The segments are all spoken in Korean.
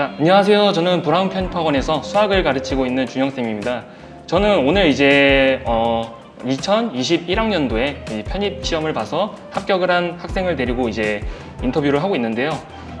자, 안녕하세요. 저는 브라운 편입학원에서 수학을 가르치고 있는 준영쌤입니다. 저는 오늘 이제 어, 2021학년도에 편입 시험을 봐서 합격을 한 학생을 데리고 이제 인터뷰를 하고 있는데요.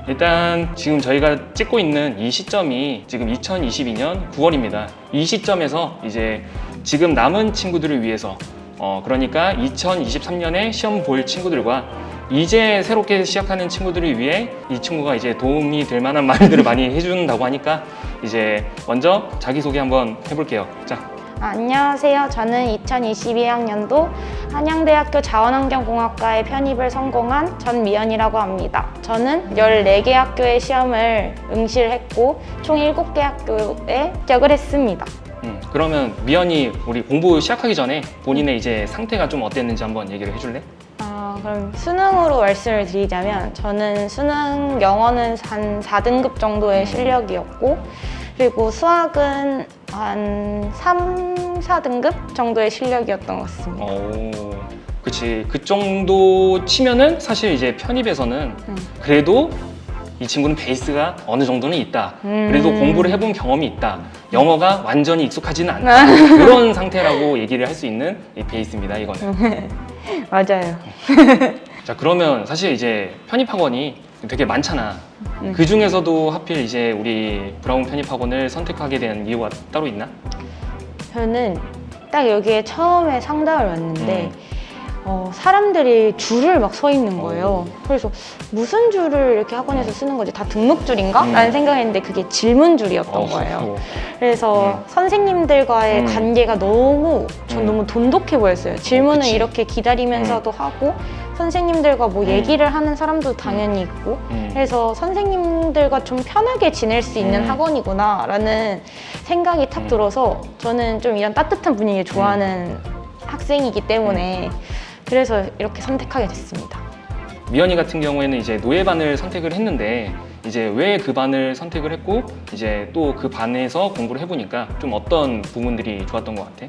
일단 지금 저희가 찍고 있는 이 시점이 지금 2022년 9월입니다. 이 시점에서 이제 지금 남은 친구들을 위해서 어, 그러니까 2023년에 시험 볼 친구들과 이제 새롭게 시작하는 친구들을 위해 이 친구가 이제 도움이 될 만한 말들을 많이 해준다고 하니까 이제 먼저 자기소개 한번 해볼게요. 자, 아, 안녕하세요. 저는 2022학년도 한양대학교 자원환경공학과에 편입을 성공한 전미연이라고 합니다. 저는 14개 학교의 시험을 응시를 했고 총 7개 학교에 합격을 했습니다. 음, 그러면 미연이 우리 공부 시작하기 전에 본인의 이제 상태가 좀 어땠는지 한번 얘기를 해줄래? 아, 그럼 수능으로 말씀을 드리자면 저는 수능 영어는 한 4등급 정도의 실력이었고 그리고 수학은 한 3, 4등급 정도의 실력이었던 것 같습니다. 오, 그치. 그 정도 치면은 사실 이제 편입에서는 음. 그래도 이 친구는 베이스가 어느 정도는 있다. 그래도 음. 공부를 해본 경험이 있다. 영어가 완전히 익숙하지는 않다. 그런 상태라고 얘기를 할 수 있는 이 베이스입니다, 이거는. 맞아요. 자, 그러면 사실 이제 편입학원이 되게 많잖아. 음. 그 중에서도 하필 이제 우리 브라운 편입학원을 선택하게 된 이유가 따로 있나? 저는 딱 여기에 처음에 상담을 왔는데 음. 어, 사람들이 줄을 막 서 있는 거예요. 어. 그래서 무슨 줄을 이렇게 학원에서 쓰는 거지? 다 등록줄인가? 음. 라는 생각했는데 그게 질문줄이었던 어, 거예요. 어. 그래서 선생님들과의 음. 관계가 너무 전 음. 너무 돈독해 보였어요. 질문을 그치. 이렇게 기다리면서도 하고 선생님들과 뭐 음. 얘기를 하는 사람도 당연히 있고 음. 그래서 선생님들과 좀 편하게 지낼 수 있는 음. 학원이구나라는 생각이 탁 음. 들어서 저는 좀 이런 따뜻한 분위기를 좋아하는 학생이기 때문에 음. 그래서 이렇게 선택하게 됐습니다. 미연이 같은 경우에는 이제 노예 반을 선택을 했는데 이제 왜 그 반을 선택을 했고 이제 또 그 반에서 공부를 해보니까 좀 어떤 부분들이 좋았던 것 같아?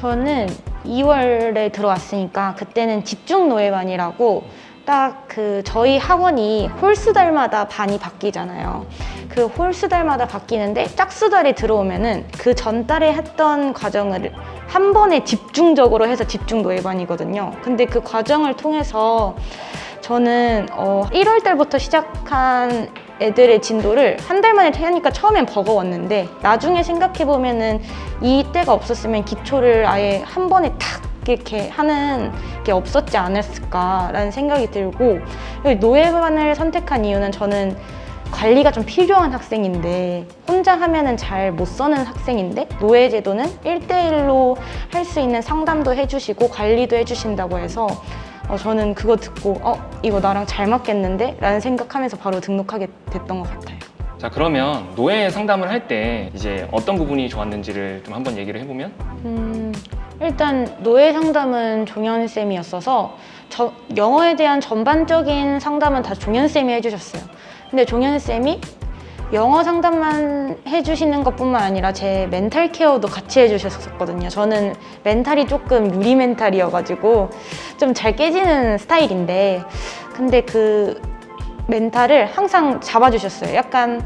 저는 2월에 들어왔으니까 그때는 집중 노예반이라고 딱 그 저희 학원이 홀수달마다 반이 바뀌잖아요. 그 홀수달마다 바뀌는데 짝수달이 들어오면은 그 전달에 했던 과정을 한 번에 집중적으로 해서 집중 노예반이거든요. 근데 그 과정을 통해서 저는 어 1월 달부터 시작한 애들의 진도를 한 달 만에 하니까 처음엔 버거웠는데 나중에 생각해 보면은 이 때가 없었으면 기초를 아예 한 번에 탁 이렇게 하는 게 없었지 않았을까라는 생각이 들고 노예반을 선택한 이유는 저는 관리가 좀 필요한 학생인데 혼자 하면은 잘못 써는 학생인데 노예 제도는 1대1로 할 수 있는 상담도 해주시고 관리도 해주신다고 해서 어, 저는 그거 듣고 어 이거 나랑 잘 맞겠는데? 라는 생각하면서 바로 등록하게 됐던 것 같아요. 자 그러면 노예 상담을 할 때 이제 어떤 부분이 좋았는지를 좀 한번 얘기를 해보면 음, 일단 노예 상담은 종현 쌤이었어서 저, 영어에 대한 전반적인 상담은 다 종현 쌤이 해주셨어요. 근데 종현 쌤이 영어 상담만 해주시는 것뿐만 아니라 제 멘탈 케어도 같이 해주셨었거든요. 저는 멘탈이 조금 유리 멘탈이어가지고 좀 잘 깨지는 스타일인데 근데 그 멘탈을 항상 잡아주셨어요. 약간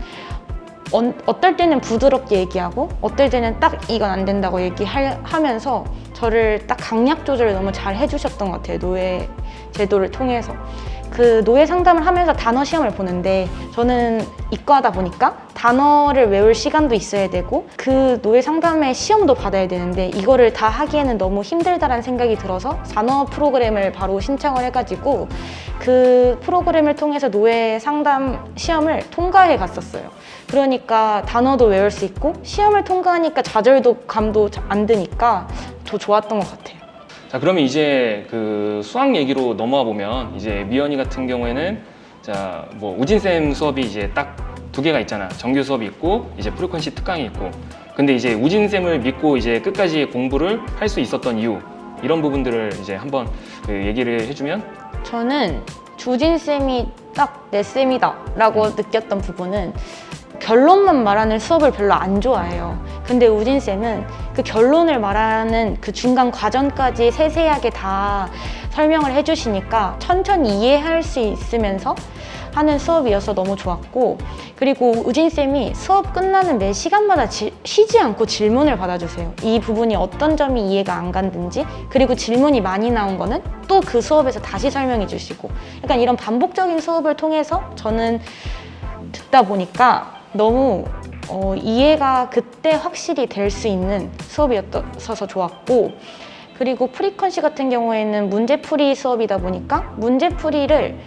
어, 어떨 때는 부드럽게 얘기하고 어떨 때는 딱 이건 안 된다고 얘기하면서 저를 딱 강약 조절을 너무 잘 해주셨던 것 같아요 노예 제도를 통해서 그 노예 상담을 하면서 단어 시험을 보는데 저는 이과다 보니까 단어를 외울 시간도 있어야 되고 그 노예 상담의 시험도 받아야 되는데 이거를 다 하기에는 너무 힘들다라는 생각이 들어서 단어 프로그램을 바로 신청을 해가지고 그 프로그램을 통해서 노예 상담 시험을 통과해 갔었어요. 그러니까 단어도 외울 수 있고 시험을 통과하니까 좌절도 감도 안 드니까 더 좋았던 것 같아요. 자 그러면 이제 그 수학 얘기로 넘어와 보면 이제 미연이 같은 경우에는 자 뭐 우진 쌤 수업이 이제 딱 두 개가 있잖아. 정규 수업이 있고 이제 프리퀀시 특강이 있고. 근데 이제 우진 쌤을 믿고 이제 끝까지 공부를 할 수 있었던 이유 이런 부분들을 이제 한번 그 얘기를 해주면? 저는 주진 쌤이 딱 내 쌤이다라고 느꼈던 부분은 결론만 말하는 수업을 별로 안 좋아해요. 근데 우진 쌤은 그 결론을 말하는 그 중간 과정까지 세세하게 다 설명을 해주시니까 천천히 이해할 수 있으면서 하는 수업이어서 너무 좋았고 그리고 우진 쌤이 수업 끝나는 매 시간마다 지- 쉬지 않고 질문을 받아주세요. 이 부분이 어떤 점이 이해가 안 갔는지 그리고 질문이 많이 나온 거는 또 그 수업에서 다시 설명해 주시고 약간 이런 반복적인 수업을 통해서 저는 듣다 보니까 너무 어, 이해가 그때 확실히 될 수 있는 수업이었어서 좋았고 그리고 프리퀀시 같은 경우에는 문제풀이 수업이다 보니까 문제풀이를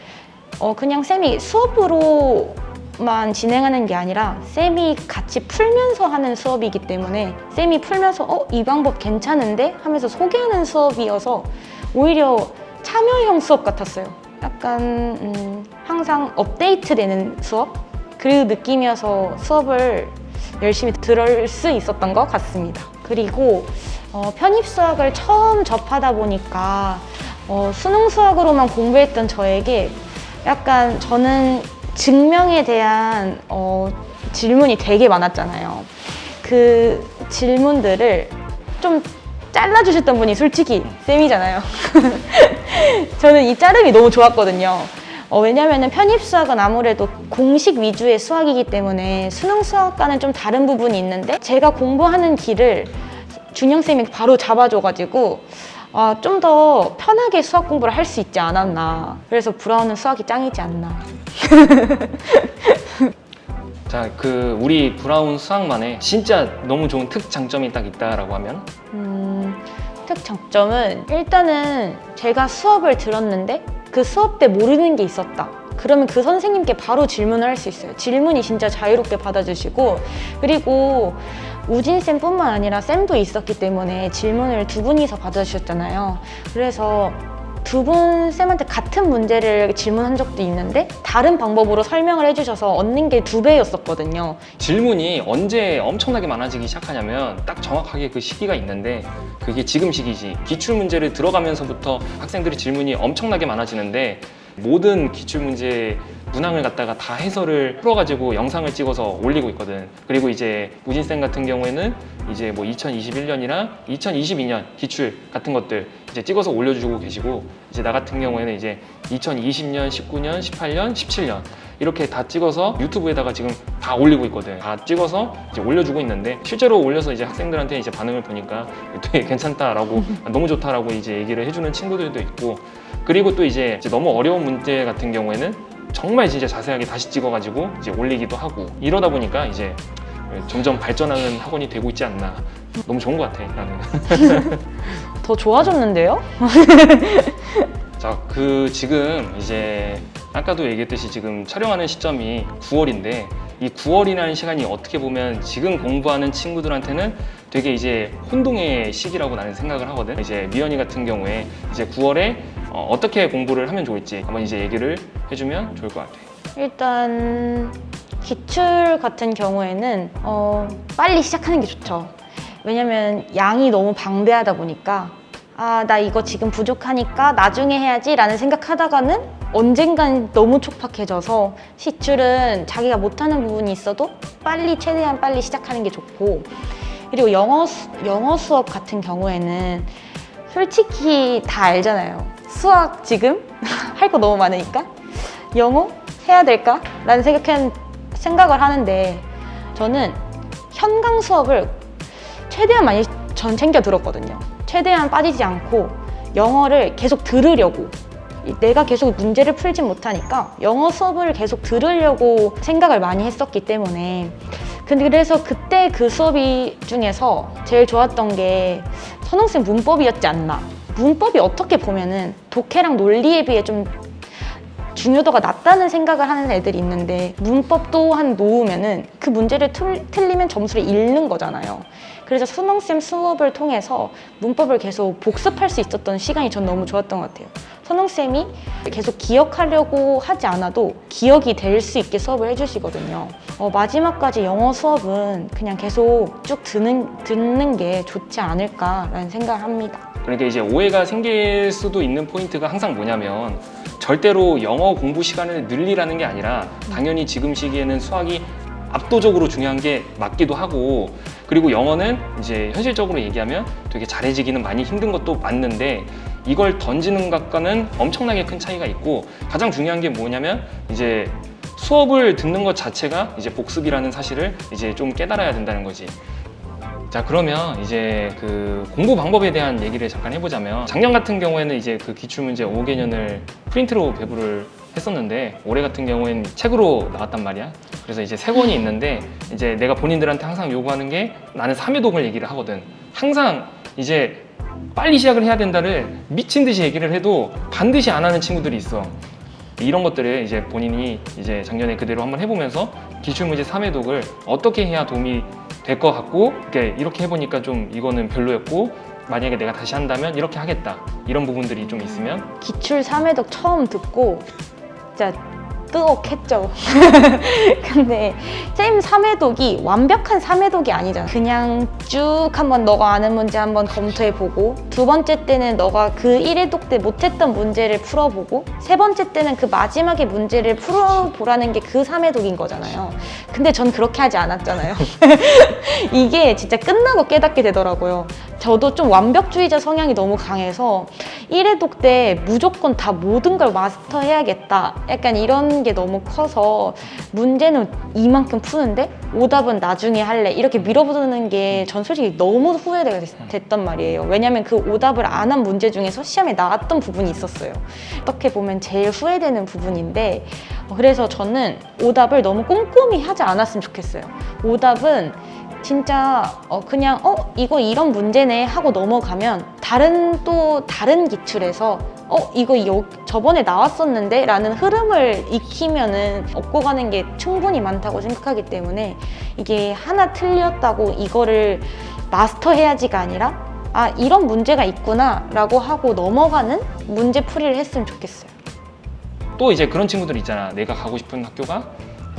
어, 그냥 쌤이 수업으로 만 진행하는 게 아니라 쌤이 같이 풀면서 하는 수업이기 때문에 쌤이 풀면서 어, 이 방법 괜찮은데? 하면서 소개하는 수업이어서 오히려 참여형 수업 같았어요. 약간 음, 항상 업데이트 되는 수업? 그 느낌이어서 수업을 열심히 들을 수 있었던 것 같습니다. 그리고 어, 편입 수학을 처음 접하다 보니까 어, 수능 수학으로만 공부했던 저에게 약간 저는 증명에 대한 어, 질문이 되게 많았잖아요. 그 질문들을 좀 잘라주셨던 분이 솔직히 쌤이잖아요. 저는 이 자름이 너무 좋았거든요. 어, 왜냐면은 편입 수학은 아무래도 공식 위주의 수학이기 때문에 수능 수학과는 좀 다른 부분이 있는데 제가 공부하는 길을 준영 쌤이 바로 잡아줘가지고 아, 좀 더 편하게 수학 공부를 할 수 있지 않았나. 그래서 브라운은 수학이 짱이지 않나. 자, 그 우리 브라운 수학만의 진짜 너무 좋은 특장점이 딱 있다라고 하면 음, 특 장점은 일단은 제가 수업을 들었는데 그 수업 때 모르는 게 있었다. 그러면 그 선생님께 바로 질문을 할 수 있어요. 질문이 진짜 자유롭게 받아주시고 그리고 우진 쌤뿐만 아니라 쌤도 있었기 때문에 질문을 두 분이서 받아주셨잖아요. 그래서 두 분 쌤한테 같은 문제를 질문한 적도 있는데 다른 방법으로 설명을 해주셔서 얻는 게 두 배였었거든요. 질문이 언제 엄청나게 많아지기 시작하냐면 딱 정확하게 그 시기가 있는데 그게 지금 시기지. 기출 문제를 들어가면서부터 학생들이 질문이 엄청나게 많아지는데 모든 기출 문제 문항을 갖다가 다 해설을 풀어가지고 영상을 찍어서 올리고 있거든. 그리고 이제 우진쌤 같은 경우에는 이제 뭐 2021년이나 2022년 기출 같은 것들 이제 찍어서 올려주고 계시고 이제 나 같은 경우에는 이제 2020년, 19년, 18년, 17년 이렇게 다 찍어서 유튜브에다가 지금 다 올리고 있거든. 다 찍어서 이제 올려주고 있는데 실제로 올려서 이제 학생들한테 이제 반응을 보니까 되게 괜찮다라고 너무 좋다라고 이제 얘기를 해주는 친구들도 있고 그리고 또 이제 너무 어려운 문제 같은 경우에는 정말 진짜 자세하게 다시 찍어가지고 이제 올리기도 하고 이러다 보니까 이제 점점 발전하는 학원이 되고 있지 않나. 너무 좋은 것 같아 나는. 더 좋아졌는데요? 자, 그 지금 이제 아까도 얘기했듯이 지금 촬영하는 시점이 9월인데 이 9월이라는 시간이 어떻게 보면 지금 공부하는 친구들한테는 되게 이제 혼동의 시기라고 나는 생각을 하거든. 이제 미연이 같은 경우에 이제 9월에 어, 떻게 공부를 하면 좋을지 한번 이제 얘기를 해주면 좋을 것 같아. 일단 기출 같은 경우에는 어, 빨리 시작하는 게 좋죠. 왜냐면 양이 너무 방대하다 보니까 아, 나 이거 지금 부족하니까 나중에 해야지라는 생각하다가는 언젠간 너무 촉박해져서 시출은 자기가 못하는 부분이 있어도 빨리 최대한 빨리 시작하는 게 좋고 그리고 영어 수, 영어 수업 같은 경우에는 솔직히 다 알잖아요. 수학 지금? 할 거 너무 많으니까? 영어 해야 될까? 라는 생각한, 생각을 하는데 저는 현강 수업을 최대한 많이 전 챙겨 들었거든요. 최대한 빠지지 않고 영어를 계속 들으려고. 이- 내가 계속 문제를 풀지 못하니까 영어 수업을 계속 들으려고 생각을 많이 했었기 때문에. 근데 그래서 그때 그 수업이 중에서 제일 좋았던 게 선홍쌤 문법이었지 않나 문법이 어떻게 보면은 독해랑 논리에 비해 좀 중요도가 낮다는 생각을 하는 애들이 있는데 문법 또한 놓으면은 그 문제를 틀, 틀리면 점수를 잃는 거잖아요. 그래서 선홍쌤 수업을 통해서 문법을 계속 복습할 수 있었던 시간이 전 너무 좋았던 것 같아요. 선홍쌤이 계속 기억하려고 하지 않아도 기억이 될 수 있게 수업을 해주시거든요. 어, 마지막까지 영어 수업은 그냥 계속 쭉 듣는, 듣는 게 좋지 않을까라는 생각을 합니다. 그러니까 이제 오해가 생길 수도 있는 포인트가 항상 뭐냐면 절대로 영어 공부 시간을 늘리라는 게 아니라 당연히 지금 시기에는 수학이 압도적으로 중요한 게 맞기도 하고 그리고 영어는 이제 현실적으로 얘기하면 되게 잘해지기는 많이 힘든 것도 맞는데 이걸 던지는 것과는 엄청나게 큰 차이가 있고 가장 중요한 게 뭐냐면 이제 수업을 듣는 것 자체가 이제 복습이라는 사실을 이제 좀 깨달아야 된다는 거지. 자 그러면 이제 그 공부 방법에 대한 얘기를 잠깐 해보자면 작년 같은 경우에는 이제 그 기출문제 5개년을 프린트로 배부를 했었는데 올해 같은 경우에는 책으로 나왔단 말이야. 그래서 이제 세 권이 있는데 이제 내가 본인들한테 항상 요구하는 게 나는 3회독을 얘기를 하거든. 항상 이제 빨리 시작을 해야 된다를 미친 듯이 얘기를 해도 반드시 안 하는 친구들이 있어 이런 것들을 이제 본인이 이제 작년에 그대로 한번 해보면서 기출문제 3회독을 어떻게 해야 도움이 될 것 같고 이렇게, 이렇게 해보니까 좀 이거는 별로였고 만약에 내가 다시 한다면 이렇게 하겠다. 이런 부분들이 좀 있으면. 기출 3회독 처음 듣고 진짜 뜨겁했죠. 근데 쌤 3회독이 완벽한 3회독이 아니잖아. 그냥 쭉 한번 너가 아는 문제 한번 검토해보고 두 번째 때는 너가 그 1회독 때 못했던 문제를 풀어보고 세 번째 때는 그 마지막에 문제를 풀어보라는 게 그 3회독인 거잖아요. 근데 전 그렇게 하지 않았잖아요. 이게 진짜 끝나고 깨닫게 되더라고요. 저도 좀 완벽주의자 성향이 너무 강해서 1회독 때 무조건 다 모든 걸 마스터해야겠다. 약간 이런 게 너무 커서 문제는 이만큼 푸는데 오답은 나중에 할래. 이렇게 밀어붙이는 게 전 솔직히 너무 후회가 됐- 됐단 말이에요. 왜냐면 그 오답을 안 한 문제 중에서 시험에 나왔던 부분이 있었어요. 어떻게 보면 제일 후회되는 부분인데 어, 그래서 저는 오답을 너무 꼼꼼히 하지 않았으면 좋겠어요. 오답은 진짜 어 그냥 어 이거 이런 문제네 하고 넘어가면 다른 또 다른 기출에서 어 이거 여, 저번에 나왔었는데 라는 흐름을 익히면은 얻고 가는 게 충분히 많다고 생각하기 때문에 이게 하나 틀렸다고 이거를 마스터해야지가 아니라 아 이런 문제가 있구나 라고 하고 넘어가는 문제 풀이를 했으면 좋겠어요. 또 이제 그런 친구들 있잖아. 내가 가고 싶은 학교가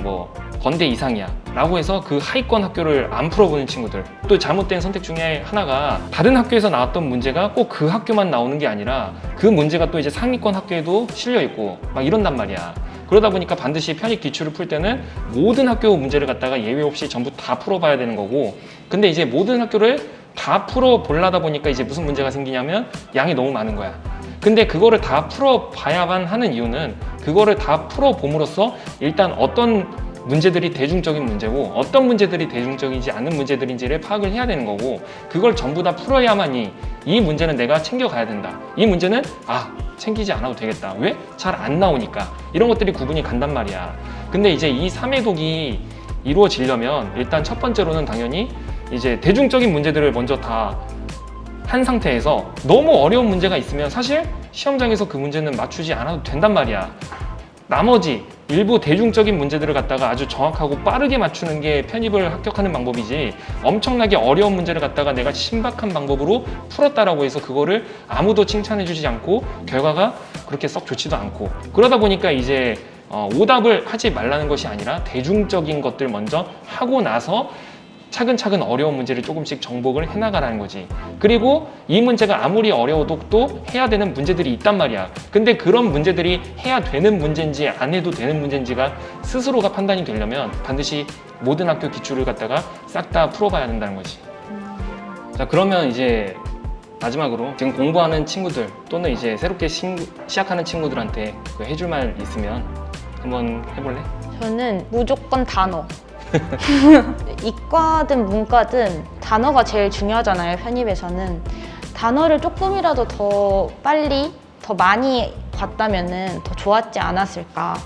뭐 건대 이상이야. 라고 해서 그 하위권 학교를 안 풀어보는 친구들. 또 잘못된 선택 중에 하나가 다른 학교에서 나왔던 문제가 꼭 그 학교만 나오는 게 아니라 그 문제가 또 이제 상위권 학교에도 실려 있고 막 이런단 말이야. 그러다 보니까 반드시 편입 기출을 풀 때는 모든 학교 문제를 갖다가 예외 없이 전부 다 풀어봐야 되는 거고. 근데 이제 모든 학교를 다 풀어 보려다 보니까 이제 무슨 문제가 생기냐면 양이 너무 많은 거야. 근데 그거를 다 풀어봐야만 하는 이유는 그거를 다 풀어봄으로써 일단 어떤 문제들이 대중적인 문제고 어떤 문제들이 대중적이지 않은 문제들인지를 파악을 해야 되는 거고 그걸 전부 다 풀어야만이 이 문제는 내가 챙겨가야 된다. 이 문제는 아 챙기지 않아도 되겠다. 왜? 잘 안 나오니까 이런 것들이 구분이 간단 말이야. 근데 이제 이 3회독이 이루어지려면 일단 첫 번째로는 당연히 이제 대중적인 문제들을 먼저 다 한 상태에서 너무 어려운 문제가 있으면 사실 시험장에서 그 문제는 맞추지 않아도 된단 말이야. 나머지 일부 대중적인 문제들을 갖다가 아주 정확하고 빠르게 맞추는 게 편입을 합격하는 방법이지 엄청나게 어려운 문제를 갖다가 내가 신박한 방법으로 풀었다라고 해서 그거를 아무도 칭찬해주지 않고 결과가 그렇게 썩 좋지도 않고. 그러다 보니까 이제 어, 오답을 하지 말라는 것이 아니라 대중적인 것들 먼저 하고 나서 차근차근 어려운 문제를 조금씩 정복을 해나가라는 거지. 그리고 이 문제가 아무리 어려워도 또 해야 되는 문제들이 있단 말이야. 근데 그런 문제들이 해야 되는 문제인지 안 해도 되는 문제인지가 스스로가 판단이 되려면 반드시 모든 학교 기출을 갖다가 싹 다 풀어봐야 된다는 거지. 자, 그러면 이제 마지막으로 지금 공부하는 친구들 또는 이제 새롭게 신- 시작하는 친구들한테 그 해줄 말 있으면 한번 해볼래? 저는 무조건 단어. 이과든 문과든 단어가 제일 중요하잖아요, 편입에서는. 단어를 조금이라도 더 빨리, 더 많이 봤다면은 더 좋았지 않았을까.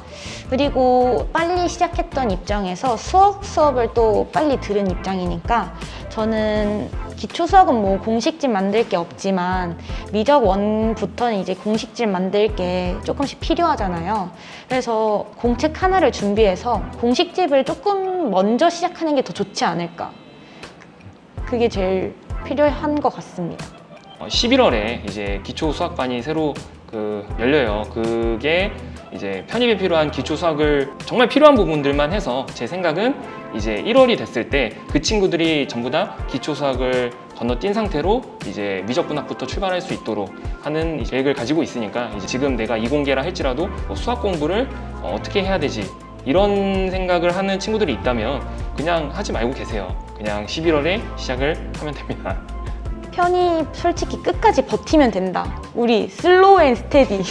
그리고 빨리 시작했던 입장에서 수학 수업을 또 빨리 들은 입장이니까 저는 기초 수학은 뭐 공식집 만들 게 없지만 미적 원부터는 이제 공식집 만들 게 조금씩 필요하잖아요. 그래서 공책 하나를 준비해서 공식집을 조금 먼저 시작하는 게 더 좋지 않을까. 그게 제일 필요한 것 같습니다. 11월에 이제 기초 수학반이 새로 그 열려요. 그게 이제 편입에 필요한 기초 수학을 정말 필요한 부분들만 해서 제 생각은 이제 1월이 됐을 때 그 친구들이 전부 다 기초 수학을 건너뛴 상태로 이제 미적분학부터 출발할 수 있도록 하는 계획을 가지고 있으니까 이제 지금 내가 이공계라 할지라도 뭐 수학 공부를 어, 어떻게 해야 되지 이런 생각을 하는 친구들이 있다면 그냥 하지 말고 계세요. 그냥 11월에 시작을 하면 됩니다. 편입 솔직히 끝까지 버티면 된다. 우리 슬로우 앤 스테디.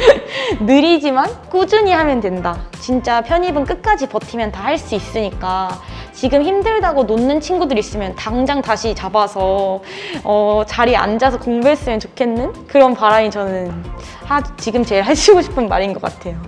느리지만 꾸준히 하면 된다. 진짜 편입은 끝까지 버티면 다 할 수 있으니까 지금 힘들다고 놓는 친구들 있으면 당장 다시 잡아서 어, 자리에 앉아서 공부했으면 좋겠는 그런 바람이 저는 하, 지금 제일 하시고 싶은 말인 것 같아요.